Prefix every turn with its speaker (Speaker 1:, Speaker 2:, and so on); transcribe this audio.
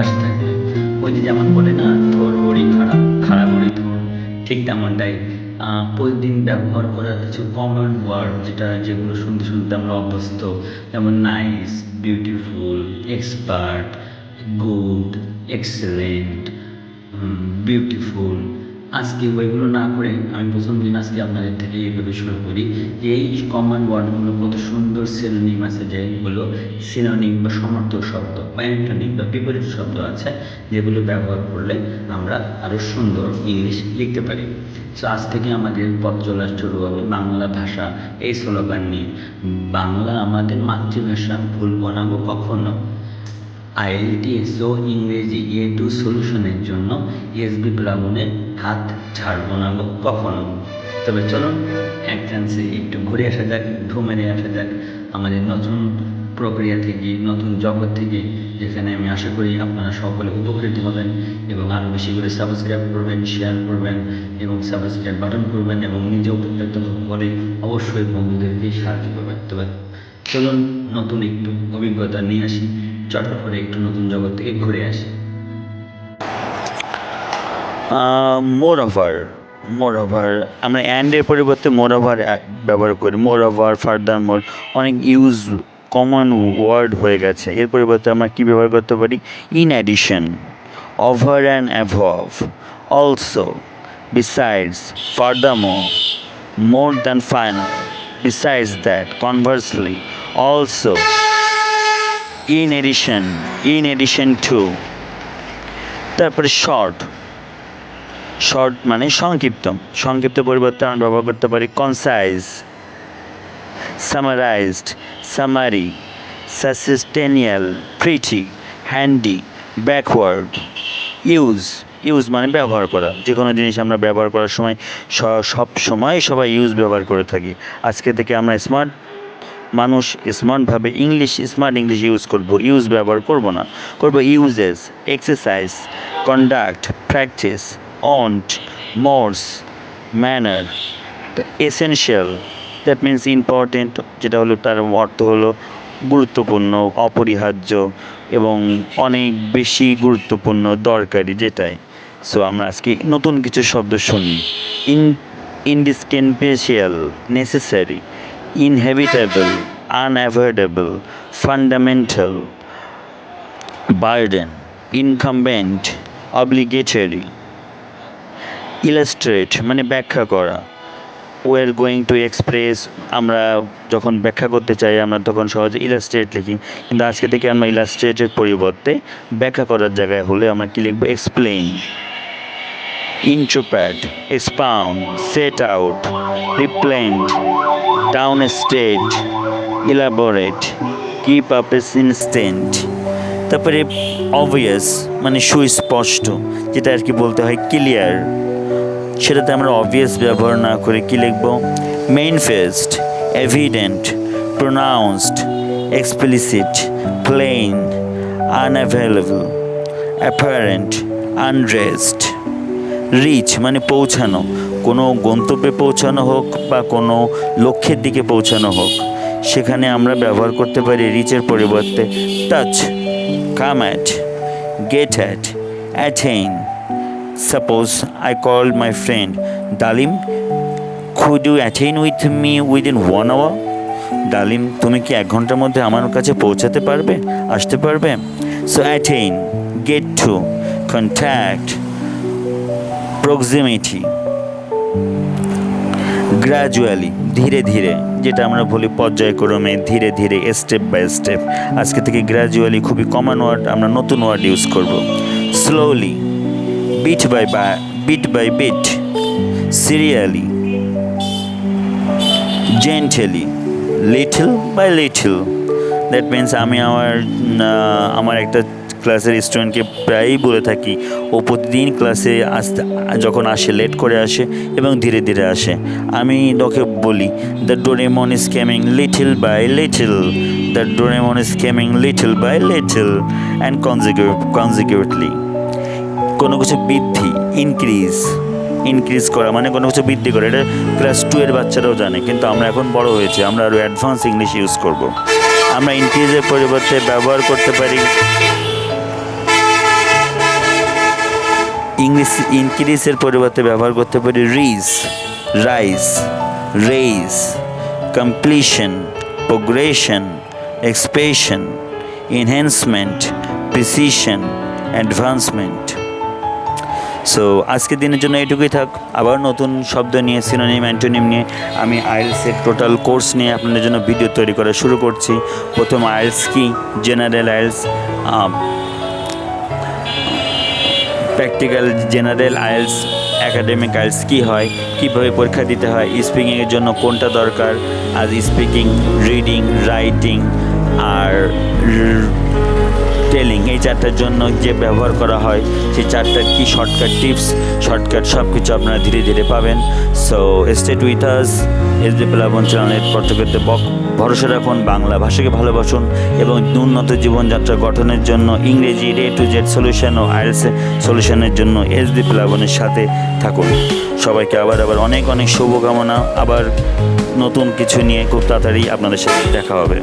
Speaker 1: পাশে থাকবে ওই যে যেমন বলে না, তোর বড়ি খারাপ খারাপ থোর ঠিক তেমনটাই প্রতিদিন ব্যবহার করা হচ্ছে কমন ওয়ার্ড যেটা, যেগুলো শুনতে শুনতে আমরা অভ্যস্ত। যেমন nice beautiful expert good excellent beautiful আজকে ওইগুলো না করে আমি প্রথম দিন আজকে আপনাদের থেকে এইভাবে শুরু করি যে এই কমন ওয়ার্ডগুলো কত সুন্দর সিনোনিম আছে যেগুলো সিনোনিম বা সমর্থক শব্দ বা অ্যান্টনিম বা বিপরীত শব্দ আছে যেগুলো ব্যবহার করলে আমরা আরও সুন্দর ইংলিশ লিখতে পারি। সো আজ থেকে আমাদের পথ চলা শুরু হবে বাংলা ভাষা এই স্লোগান নিয়ে। বাংলা আমাদের মাতৃভাষা, ভুল বানাবো কখনো। আইএলটিএস ও ইংরেজি এ টু সলিউশনের জন্য এসবি প্লাবনের হাত ছাড়বো না কখনো? তবে চলুন, এক চান্সে একটু ঘুরে আসা যাক ঢু মেরে আসা যাক। আমাদের নতুন প্রক্রিয়া থেকে, নতুন জগৎ থেকে, যেখানে আমি আশা করি আপনারা সকলে উপকৃত হবেন এবং আরও বেশি করে সাবস্ক্রাইব করবেন শেয়ার করবেন এবং সাবস্ক্রাইব বাটন করবেন এবং নিজে উপকৃত করে অবশ্যই বন্ধুদেরকে সাহায্য করবেন। তবে চলুন, নতুন একটু অভিজ্ঞতা নিয়ে আসি চটার করে একটু নতুন জগৎ থেকে ঘুরে আসি।
Speaker 2: মোর ওভার মোর ওভার আমরা অ্যান্ডের পরিবর্তে মোর ওভার ব্যবহার করি। মোর ওভার ফার্দার মোর অনেক ইউজ কমন ওয়ার্ড হয়ে গেছে। এর পরিবর্তে আমরা কী ব্যবহার করতে পারি? In addition over and above also besides further more than final. Besides that, conversely, also, in addition, in addition to, তারপরে শর্ট শর্ট মানে সংক্ষিপ্ত। সংক্ষিপ্ত পরিবর্তে আমরা ব্যবহার করতে পারি concise summarized summary substantial pretty handy backward use use মানে ব্যবহার করা। যে কোনো জিনিস আমরা ব্যবহার করার সময় সব সময় সবাই ইউজ ব্যবহার করে থাকি। আজকে থেকে আমরা স্মার্ট মানুষ স্মার্টভাবে ইংলিশ স্মার্ট ইংলিশ ইউজ করব। ইউজ ব্যবহার করব না। করব uses exercise conduct practice wont mores manner essential that means important যেটা হলো তার অর্থ হলো গুরুত্বপূর্ণ অপরিহার্য এবং অনেক বেশি গুরুত্বপূর্ণ দরকারি যেটাই। সো আমরা আজকে নতুন কিছু শব্দ শুনি। In indispensable necessary inhabitable, unavoidable, fundamental, burden, incumbent, obligatory, illustrate মানে ব্যাখ্যা করা। We are going to express আমরা যখন ব্যাখ্যা করতে চাই আমরা তখন সহজে ইলাস্ট্রেট লিখি। কিন্তু আজকে থেকে আমরা ইলাস্ট্রেটের পরিবর্তে ব্যাখ্যা করার জায়গায় হলে আমরা কী লিখব? Explain interpret, expound, set out down a state, elaborate, keep up as instant. তারপরে অবভিয়াস মানে সুস্পষ্ট যেটা আর কি বলতে হয় ক্লিয়ার সেটাতে আমরা অবভিয়াস ব্যবহার না করে কি লিখব? Manifest evident pronounced explicit plain unavailable apparent unrest reach মানে পৌঁছানো। কোনো গন্তব্যে পৌঁছানো হোক বা কোনো লক্ষ্যের দিকে পৌঁছানো হোক, সেখানে আমরা ব্যবহার করতে পারি রিচের পরিবর্তে touch come at get at attain suppose I call my friend Dalim could you attain with me within one hour Dalim তুমি কি এক ঘণ্টার মধ্যে আমার কাছে পৌঁছাতে পারবে? আসতে পারবে? So attain get to contact proximity gradually ধীরে ধীরে, যেটা আমরা বলি পর্যায়ক্রমে, ধীরে ধীরে স্টেপ বাই স্টেপ আজকে থেকে গ্র্যাজুয়ালি খুবই কমন ওয়ার্ড আমরা নতুন ওয়ার্ড ইউজ করব। Slowly bit by bit by bit serially, gently, little by little. That means আমি আমার আমার একটা ক্লাসের স্টুডেন্টকে প্রায়ই বলে থাকি ও প্রতিদিন ক্লাসে আসতে যখন আসে লেট করে আসে এবং ধীরে ধীরে আসে। আমি ওকে বলি the Doraemon is coming little by little the Doraemon is coming little by little and consecutively কোনো কিছু বৃদ্ধি ইনক্রিজ ইনক্রিজ করা মানে কোনো কিছু বৃদ্ধি করা। এটা ক্লাস টু এর বাচ্চারাও জানে, কিন্তু আমরা এখন বড় হয়েছে, আমরা আরও অ্যাডভান্স ইংলিশ ইউজ করব। আমরা ইনক্রিজের পরিবর্তে ব্যবহার করতে পারি। ইংলিশ ইনক্রিজের পরিবর্তে ব্যবহার করতে পারি। Rise rise raise completion progression expression enhancement precision advancement so আজকের দিনের জন্য এটুকুই থাক। আবার নতুন শব্দ নিয়ে সিনোনিম অ্যান্টোনিম নিয়ে আমি আইএলসের টোটাল কোর্স নিয়ে আপনাদের জন্য ভিডিও তৈরি করা শুরু করছি। প্রথম আইএলস কি? General IELTS practical general IELTS academic IELTS কী হয়? কীভাবে পরীক্ষা দিতে হয়? স্পিকিংয়ের জন্য কোনটা দরকার? আর স্পিকিং রিডিং রাইটিং আর টেলিং এই চারটার জন্য যে ব্যবহার করা হয়, সেই চারটার কি শর্টকাট টিপস শর্টকাট সব কিছু আপনারা ধীরে ধীরে পাবেন। So stay with us S D Plabon চ্যানেলের পত্রকৃতে বক ভরসা রাখুন, বাংলা ভাষাকে ভালোবাসুন এবং উন্নত জীবনযাত্রা গঠনের জন্য ইংরেজি রে টু জেড সলিউশন ও আইএলস সলিউশনের জন্য এস ডি প্লাবনের সাথে থাকুন। সবাইকে আবার আবার অনেক অনেক শুভকামনা। আবার নতুন কিছু নিয়ে খুব তাড়াতাড়ি আপনাদের সাথে দেখা হবে।